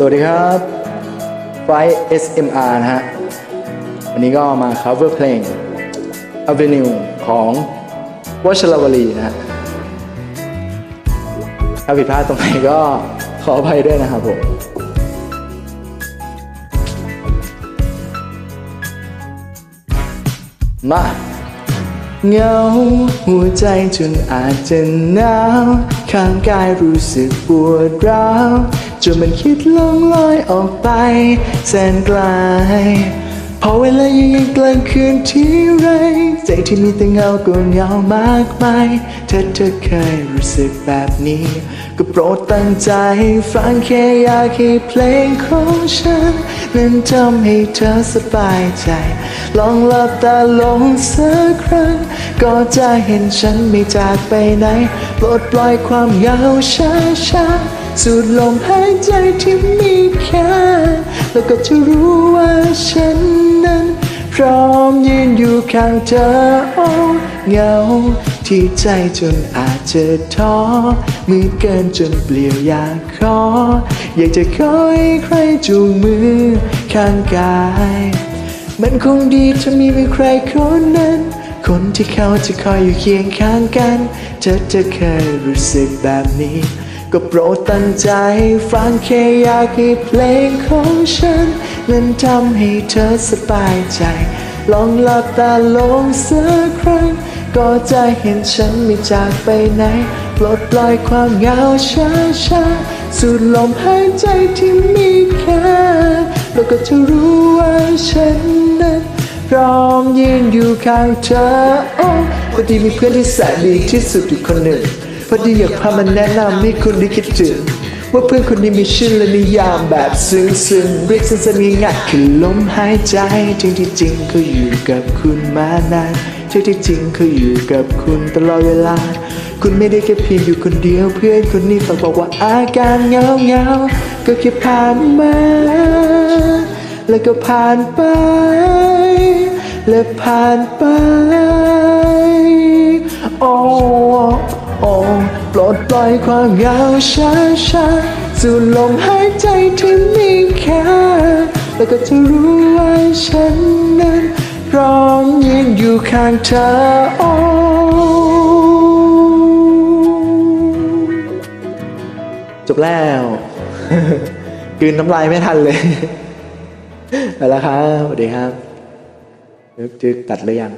สวัสดีครับไฟ SMR นะฮะ วันนี้ก็มา cover เพลง Avenue ของวัชรวลีนะฮะ ถ้าผิดพลาดตรงไหนก็ขออภัยด้วยนะครับผมมาเงาหัวใจจนอาจจะหนาว ข้างกายรู้สึกปวดร้าว จนมันคิดล่องลอยออกไป แสนไกล พอเวลายังยังกลางคืนที่ไร ใจที่มีแต่เงาก็เงามากมายถ้าเธอเคยรู้สึกแบบนี้ ก็โปรดตั้งใจฟังแค่อยากให้เพลงของฉัน นั้นทำให้เธอสบายใจ ลองหลับตาลงสักครั้ง ก็จะเห็นฉันไม่จากไปไหนปลดปล่อยความเหงาช้าช้าๆ สูดลมหายใจที่มีแค่แล้วก็จะรู้ว่าฉันนั้น พร้อมยืนอยู่ข้างเธอโอ้เงา ที่ใจจนอาจจะท้อมืดเกินจนเปลี่ยวอยากขอ อยากจะขอให้ใครจูงมือข้างกาย มันคงดีถ้ามีใครคนนั้นคนที่เขาจะคอยอยู่เคียงข้างกัน เธอจะเคยรู้สึกแบบนี้ ก็โปรดตั้งใจฟังแค่อยากให้เพลงของฉัน นั้นทำให้เธอสบายใจ ลองหลับตาลงสักครั้ง ก็จะเห็นฉันไม่จากไปไหนปลดปล่อยความเหงาช้าช้าสูดลมหายใจที่มีแค่แล้วก็จะรู้ว่าฉันนั้นพร้อมยืนอยู่ข้างเธอโอ้พอดีมีเพื่อนที่แสนดีที่สุดอยู่คนหนึ่ง พอดีอยากพามันแนะนำให้คุณได้คิดถึง ว่าเพื่อนคนนี้มีชื่อและนิยามแบบซึ้งๆเรียกสั้นๆง่ายๆคือลมหายใจทั้งที่จริงเขาอยู่กับคุณมานานทั้งที่จริงเขาอยู่กับคุณตลอดเวลา คุณไม่ได้แค่เพียงอยู่คนเดียว เพื่อนคนนี้ฝากบอกว่าอาการเหงาเงาๆก็แค่ผ่านมาแล้วก็ผ่านไป และผ่านไป โอ้ปลดปล่อยความเหงาช้าช้าสูดลมหายใจที่มีแค่แล้วก็จะรู้ว่าฉันนั้นพร้อมยืนอยู่ข้างเธอโอ้จบแล้วกืนน้ำลายไม่ทันเลยไปแล้วครับสวัสดีครับจึกตัดหรือยัง